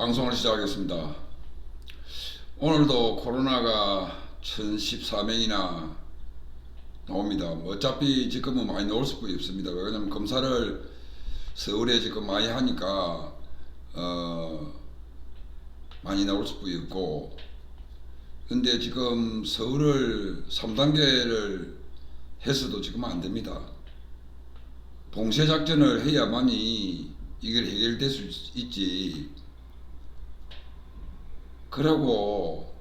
방송을 시작하겠습니다. 오늘도 코로나가 1014명이나 나옵니다. 뭐 어차피 지금은 많이 나올 수밖에 없습니다. 왜냐하면 검사를 서울에 지금 많이 하니까 어 많이 나올 수밖에 없고 근데 지금 서울을 3단계를 해서도 지금 안 됩니다. 봉쇄 작전을 해야만이 이걸 해결될 수 있지. 그러고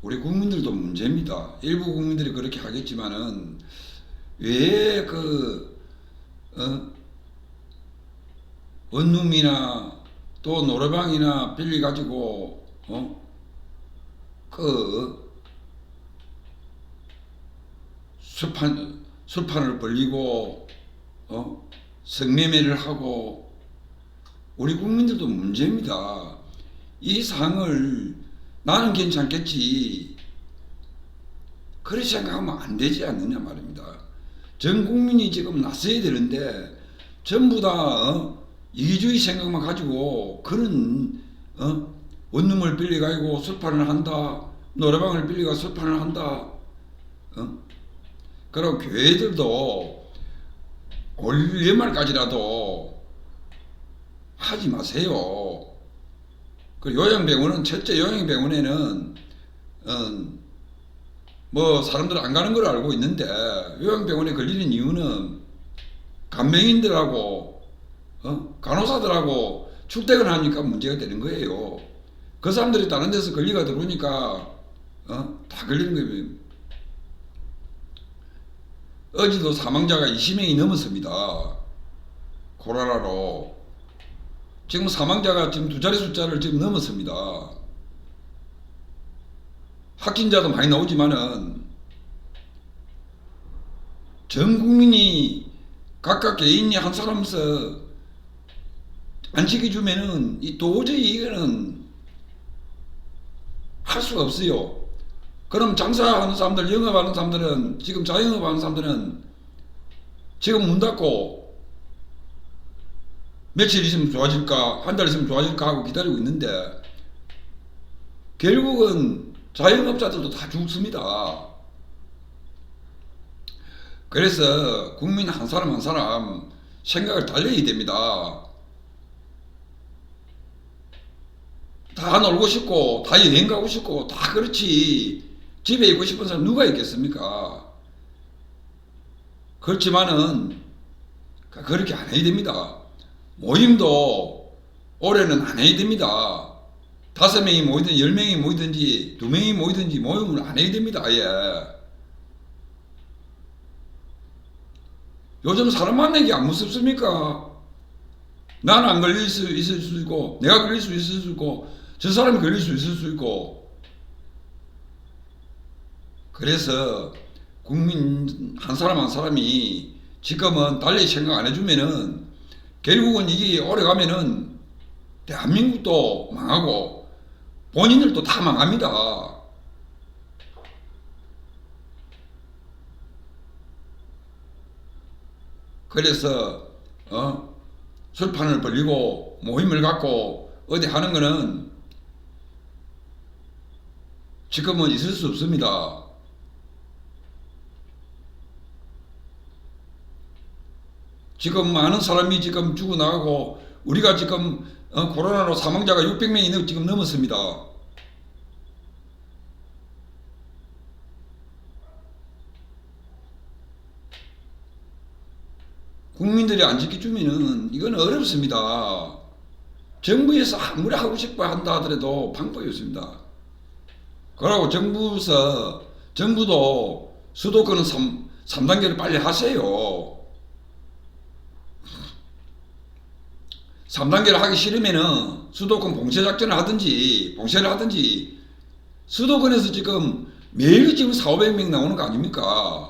우리 국민들도 문제입니다. 일부 국민들이 그렇게 하겠지만은 왜그 어? 원룸이나 또 노래방이나 빌리 가지고 어? 그 술판 술판을 벌리고 어? 성매매를 하고 우리 국민들도 문제입니다. 이 상을 나는 괜찮겠지. 그렇게 생각하면 안 되지 않느냐 말입니다. 전 국민이 지금 나서야 되는데 전부 다 어? 이기주의 생각만 가지고 그런 어? 원룸을 빌려가지고 술판을 한다. 노래방을 빌려가 술판을 한다. 어? 그리고 교회들도 올 연말까지라도 하지 마세요. 그 요양병원은 첫째 요양병원에는 어, 뭐 사람들 안 가는 걸 알고 있는데 요양병원에 걸리는 이유는 간병인들하고 어? 간호사들하고 출퇴근하니까 문제가 되는 거예요. 그 사람들이 다른 데서 걸리가 들어오니까 어? 다 걸리는 거예요. 어제도 사망자가 20명이 넘었습니다. 코로나로. 지금 사망자가 지금 두 자리 숫자를 지금 넘었습니다. 확진자도 많이 나오지만은 전 국민이 각각 개인이 한 사람서 안 지켜주면은 이 도저히 이거는 할 수가 없어요. 그럼 장사하는 사람들, 영업하는 사람들은 지금 자영업하는 사람들은 지금 문 닫고 며칠 있으면 좋아질까, 한 달 있으면 좋아질까 하고 기다리고 있는데 결국은 자영업자들도 다 죽습니다. 그래서 국민 한 사람 한 사람 생각을 달려야 됩니다. 다 놀고 싶고, 다 여행 가고 싶고, 다 그렇지. 집에 있고 싶은 사람 누가 있겠습니까? 그렇지만은, 그렇게 안 해야 됩니다. 모임도 올해는 안 해야 됩니다. 다섯 명이 모이든 열 명이 모이든지 두 명이 모이든지 모임을 안 해야 됩니다. 아예. 요즘 사람 만나는 게안 무섭습니까? 나는 안 걸릴 수 있을 수 있고, 내가 걸릴 수 있을 수 있고, 저 사람이 걸릴 수 있을 수 있고. 그래서 국민 한 사람 한 사람이 지금은 달리 생각 안 해주면은 결국은 이게 오래 가면은 대한민국도 망하고 본인들도 다 망합니다. 그래서 어? 술판을 벌리고 모임을 갖고 어디 하는 거는 지금은 있을 수 없습니다. 지금 많은 사람이 지금 죽어나가고 우리가 지금 어, 코로나로 사망자가 600명이 지금 넘었습니다. 국민들이 안 지켜주면은 이건 어렵습니다. 정부에서 아무리 하고 싶어 한다 하더라도 방법이 없습니다. 그러고 정부에서 정부도 수도권은 3, 3단계를 빨리 하세요. 3단계를 하기 싫으면은 수도권 봉쇄 작전을 하든지 봉쇄를 하든지 수도권에서 지금 매일 지금 4, 500명 나오는 거 아닙니까?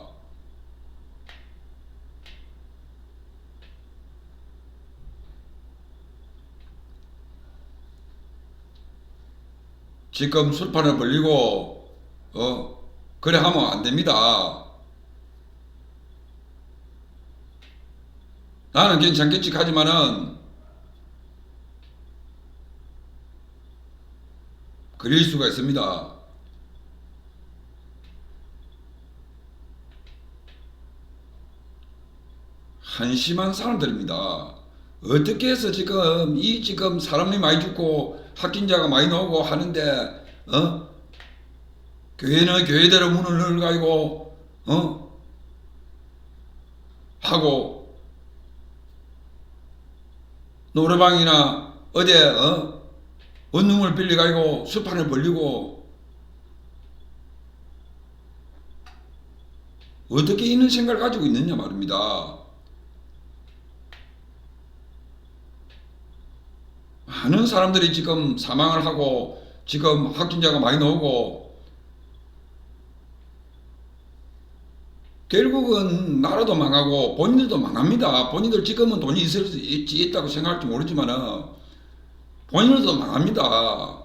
지금 술판을 벌리고 어 그래 하면 안 됩니다. 나는 괜찮겠지 하지만은 그릴 수가 있습니다. 한심한 사람들입니다. 어떻게 해서 지금 이 지금 사람이 많이 죽고 확진자가 많이 나오고 하는데 어 교회는 교회대로 문을 열어가지고 어 하고 노래방이나 어디 어 원룸을 빌려가지고 수판을 벌리고 어떻게 있는 생각을 가지고 있느냐 말입니다. 많은 사람들이 지금 사망을 하고 지금 확진자가 많이 나오고 결국은 나라도 망하고 본인들도 망합니다. 본인들 지금은 돈이 있을 수 있, 있다고 생각할지 모르지만은 본인들도 망합니다.